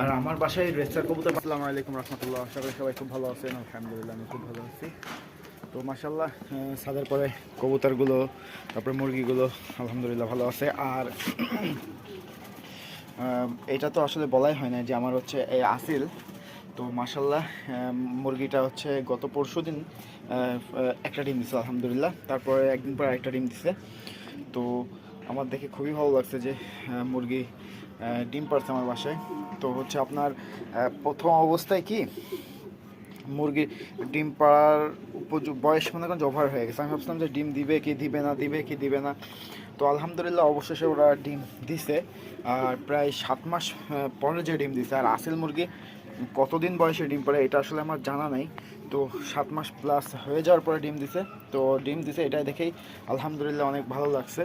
আর আমার বাসায় রেসার কবুতর আসসালামু আলাইকুম রহমতুল্লাহ। আশা করি সবাই খুব ভালো আছেন। আলহামদুলিল্লাহ, আমি খুব ভালো আছি। তো মাসাল্লাহ সাদের পরে কবুতরগুলো, তারপরে মুরগিগুলো আলহামদুলিল্লাহ ভালো আছে। আর এটা তো আসলে বলাই হয় না যে আমার হচ্ছে এই আসিল। তো মাসাল্লাহ মুরগিটা হচ্ছে গত পরশু দিন একটা ডিম দিছে, আলহামদুলিল্লাহ। তারপরে একদিন পর একটা ডিম দিছে। তো আমার দেখে খুবই ভালো লাগছে যে মুরগি ডিম পারছে আমার বাসায়। তো হচ্ছে আপনার প্রথম অবস্থায় কি? মুরগির ডিম পাড়ার উপযুক্ত বয়স মনে করেন ওভার হয়ে গেছে। আমি ভাবছিলাম যে ডিম দিবে কি দিবে না, দিবে কি দিবে না। তো আলহামদুলিল্লাহ অবশেষে ওরা ডিম দিছে। আর প্রায় সাত মাস পরে যে ডিম দিছে। আর আসিল মুরগি কতদিন বয়সে ডিম পাড়ে এটা আসলে আমার জানা নাই। তো সাত মাস প্লাস হয়ে যাওয়ার পরে ডিম দিছে। তো ডিম দিছে এটাই দেখেই আলহামদুলিল্লাহ অনেক ভালো লাগছে।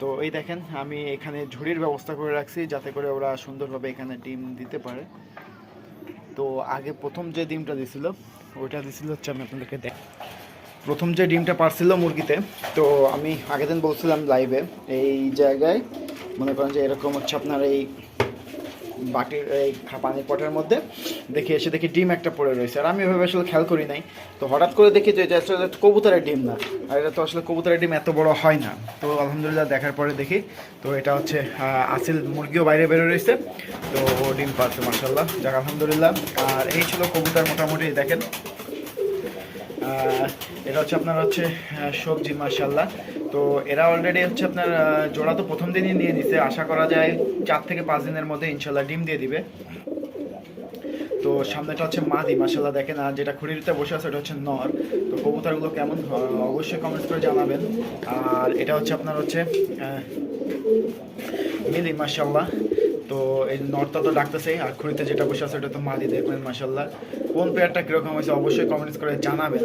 তো এই দেখেন, আমি এখানে ঝুড়ির ব্যবস্থা করে রাখছি যাতে করে ওরা সুন্দরভাবে এখানে ডিম দিতে পারে। তো আগে প্রথম যে ডিমটা দিছিল, ওইটা দিছিল হচ্ছে আমি আপনাদেরকে দেখ প্রথম যে ডিমটা পারছিল মুরগিতে, তো আমি আগের দিন বলছিলাম লাইভে এই জায়গায় মনে করেন যে এরকম হচ্ছে আপনার এই বাটির, এই পানির পটের মধ্যে দেখি এসে দেখি ডিম একটা পড়ে রয়েছে। আর আমি ওইভাবে আসলে খেয়াল করি নাই। তো হঠাৎ করে দেখি যে এটা আসলে কবুতরের ডিম না। আর এটা তো আসলে কবুতরের ডিম এত বড় হয় না। তো আলহামদুলিল্লাহ দেখার পরে দেখি। তো এটা হচ্ছে আসিল মুরগিও বাইরে বেরো রয়েছে। তো ও ডিম পাচ্ছে মাসাল্লাহ যাক, আলহামদুলিল্লাহ। আর এই ছিল কবুতর মোটামুটি, দেখেন। এটা হচ্ছে আপনার হচ্ছে সবজি মার্শাল্লাহ তো এরা অলরেডি হচ্ছে আপনার জোড়া তো প্রথম দিনই নিয়ে নিছে আশা করা যায় চার থেকে পাঁচ দিনের মধ্যে ইনশাল্লাহ ডিম দিয়ে দিবে। তো সামনেটা হচ্ছে মাদি মাসাল্লাহ দেখেন। আর যেটা খুঁড়িতে বসে আছে, ওটা হচ্ছে নর। তো কবুতরগুলো কেমন? অবশ্যই কমেন্ট করে জানাবেন। আর এটা হচ্ছে আপনার হচ্ছে মিলি মাসাল্লাহ তো এই নর্থটা তো ডাকতেছে, আর খুঁড়িতে যেটা বসে আছে, ওটা তো মাদি দেখবেন মাসাল্লাহ কোন পেয়ারটা কীরকম হয়েছে, অবশ্যই কমেন্টস করে জানাবেন।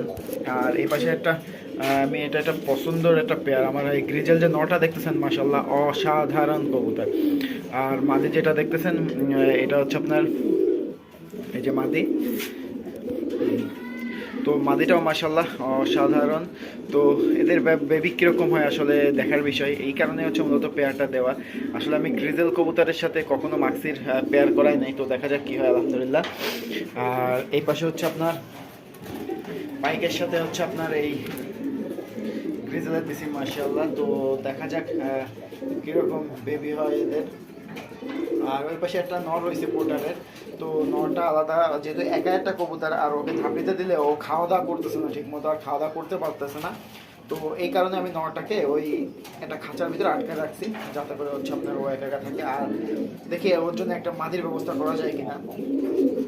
আর এই পাশে একটা আমি এটা একটা পছন্দের একটা পেয়ার আমার এই গ্রিজেল যে নটা দেখতেছেন মাসাল্লাহ অসাধারণ কবুতর। আর মাদি যেটা দেখতেছেন এটা হচ্ছে আপনার, এই যে মাদি। তো মাদিটাও মাসাল্লাহ অসাধারণ। তো এদের বেবি কীরকম হয় আসলে দেখার বিষয়। এই কারণে হচ্ছে মূলত পেয়ারটা দেওয়া। আসলে আমি গ্রিজেল কবুতরের সাথে কখনো মাক্সির পেয়ার করাই নাই। তো দেখা যাক কী হয়, আলহামদুলিল্লাহ। আর এই পাশে হচ্ছে আপনার, বাইকের সাথে হচ্ছে আপনার এই গ্রিজেলের দিছি মার্শাল্লাহ তো দেখা যাক কীরকম বেবি হয় এদের। আর ওই পাশে একটা নর রয়েছে পোর্টারের। তো নরটা আলাদা, যেহেতু একা একটা কবুতর, আর ওকে ঝাঁপিতে দিলে ও খাওয়া দাওয়া করতেছে না ঠিক মতো আর খাওয়া দাওয়া করতে পারতেছে না। তো এই কারণে আমি নরটাকে ওই একটা খাঁচার ভিতরে আটকে রাখছি, যাতে করে হচ্ছে আপনার ও একা একা থাকে। আর দেখি ওর জন্য একটা মাদির ব্যবস্থা করা যায় কিনা।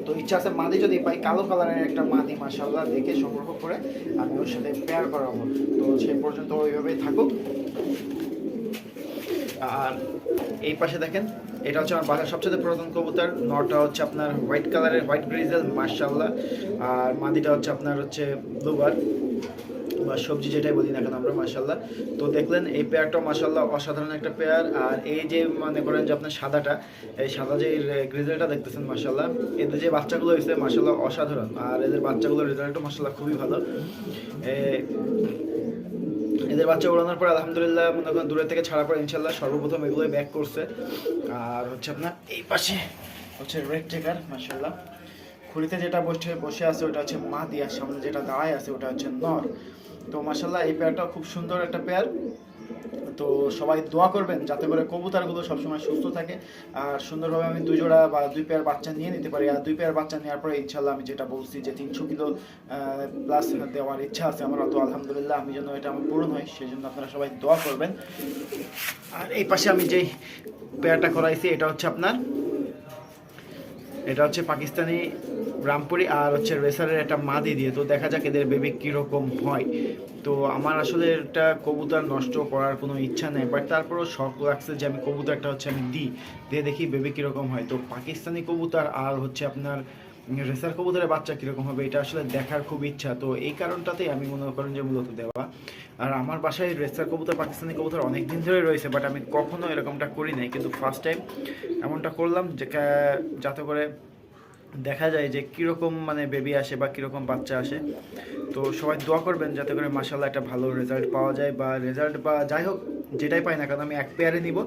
তো ইচ্ছা আছে মাদি যদি পাই, কালো কালারের একটা মাদি মাসাল্লাহ দেখে সংগ্রহ করে আমি ওর সাথে পেয়ার করাবো। তো সেই পর্যন্ত ওইভাবেই থাকুক। আর এই পাশে দেখেন, এটা হচ্ছে আমার বাসার সবচেয়ে পুরাতন কবুতর। নটা হচ্ছে আপনার হোয়াইট কালারের হোয়াইট গ্রিজেল মার্শাল্লাহ আর মাদিটা হচ্ছে আপনার হচ্ছে ব্লুবার বা সবজি যেটাই বলি না কেন, আমরা মার্শাল্লাহ তো দেখলেন, এই পেয়ারটাও মার্শাল্লাহ অসাধারণ একটা পেয়ার। আর এই যে মনে করেন যে আপনার সাদাটা, এই সাদা যে গ্রিজেলটা দেখতেছেন মার্শাল্লাহ এদের যে বাচ্চাগুলো হয়েছে মার্শাল্লাহ অসাধারণ। আর এদের বাচ্চাগুলোর রেজাল্টও মার্শাল্লাহ খুবই ভালো। এদের বাচ্চা ওড়ানোর পর আলহামদুলিল্লাহ, মনে করেন দূরের থেকে ছাড়ার পর ইনশাল্লাহ সর্বপ্রথম এগুলোই ব্যাক করছে। আর হচ্ছে আপনার এই পাশে, হচ্ছে রেড চেকার মাসাল্লাহ খুলিতে যেটা বসে বসে আছে, ওটা হচ্ছে মা দিয়ার সামনে যেটা দাঁড়ায় আছে, ওটা হচ্ছে নর। তো মাসাল্লাহ এই পেয়ারটা খুব সুন্দর একটা পেয়ার তো সবাই দোয়া করবেন যাতে করে কবুতরগুলো সবসময় সুস্থ থাকে। আর সুন্দরভাবে আমি দুই জোড়া বা দুই পেয়ার বাচ্চা নিয়ে নিতে পারি। আর দুই পেয়ার বাচ্চা নেওয়ার পরে ইনশাল্লাহ আমি যেটা বলছি যে তিনশো কিলো প্লাস দেওয়ার ইচ্ছা আছে আমার। তো আলহামদুলিল্লাহ, আমি যেন এটা আমার পূরণ হয় সেই জন্য আপনারা সবাই দোয়া করবেন। আর এই পাশে আমি যেই পেয়ারটা করাইছি, এটা হচ্ছে আপনার এটা হচ্ছে পাকিস্তানি রামপুরি আর হচ্ছে রেসারের একটা মাদি দিয়ে তো দেখা যাক এদের বেবি কীরকম হয়। তো আমার আসলে এটা কবুতর নষ্ট করার কোনো ইচ্ছা নেই বাট তারপরেও শখ লাগছে যে আমি কবুতরটা হচ্ছে আমি দিই, দিয়ে দেখি বেবি কীরকম হয়। তো পাকিস্তানি কবুতর আর হচ্ছে আপনার রেসার কবুতরের বাচ্চা কীরকম হবে, এটা আসলে দেখার খুব ইচ্ছা। তো এই কারণটাতেই আমি মনে করেন যে মূলত দেওয়া। আর আমার বাসায় রেসার কবুতর, পাকিস্তানি কবুতর অনেক দিন ধরে রয়েছে বাট আমি কখনো এরকমটা করি নাই। কিন্তু ফার্স্ট টাইম এমনটা করলাম যে যাতে করে দেখা যায় যে কীরকম মানে বেবি আসে বা কীরকম বাচ্চা আসে। তো সবাই দোয়া করবেন যাতে করে মাসাল্লাহ একটা ভালো রেজাল্ট পাওয়া যায় বা রেজাল্ট বা যাই হোক যেটাই পাই না কারণ আমি এক পেয়ারে নিব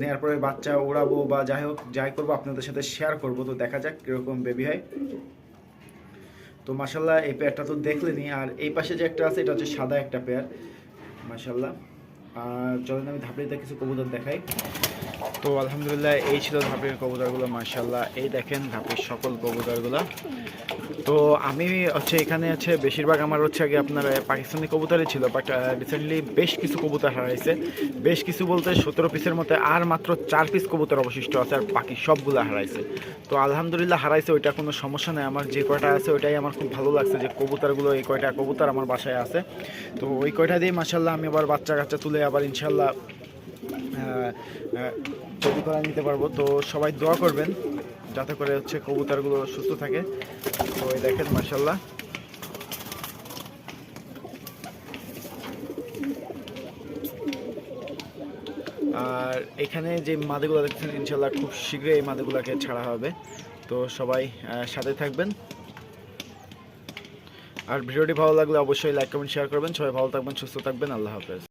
নেওয়ার পরে বাচ্চা ওড়াবো বা যাই হোক যাই করব আপনাদের সাথে শেয়ার করব। তো দেখা যাক কীরকম বেবি হয়। তো মাসাল্লাহ এই পেয়ারটা তো দেখলেনি আর এই পাশে যে একটা আছে, এটা হচ্ছে সাদা একটা পেয়ার মাসাল্লাহ আর চলেন আমি ধাপড়িতে কিছু কবুতর দেখাই। তো আলহামদুলিল্লাহ, এই ছিল ধাপড়ির কবুতরগুলো মাসাল্লাহ এই দেখেন ধাপড়ির সকল কবুতরগুলো। তো আমি হচ্ছে এখানে হচ্ছে বেশিরভাগ আমার হচ্ছে আগে আপনার পাকিস্তানি কবুতরই ছিল বাট রিসেন্টলি বেশ কিছু কবুতর হারাইছে। বেশ কিছু বলতে সতেরো পিসের মধ্যে আর মাত্র চার পিস কবুতর অবশিষ্ট আছে আর বাকি সবগুলো হারাইছে। তো আলহামদুলিল্লাহ হারাইছে, ওইটা কোনো সমস্যা নেই। আমার যে কয়টা আছে ওইটাই আমার খুব ভালো লাগছে যে কবুতরগুলো, এই কয়টা কবুতর আমার বাসায় আছে। তো ওই কয়টা দিয়ে মাসাল্লাহ আমি আবার বাচ্চা কাচ্চা তুলে আবার ইনশাল্লাহ তৈরি করা নিতে পারব। তো সবাই দোয়া করবেন যাতে করে হচ্ছে কবুতরগুলো সুস্থ থাকে। তো এই দেখেন মাসাল্লাহ আর এখানে যে মাদেগুলো দেখছেন ইনশাল্লাহ খুব শীঘ্রই এই মাদেগুলোকে ছাড়া হবে। তো সবাই সাথে থাকবেন। আর ভিডিওটি ভালো লাগলে অবশ্যই লাইক, কমেন্ট শেয়ার করবেন। সবাই ভালো থাকবেন, সুস্থ থাকবেন। আল্লাহ হাফেজ।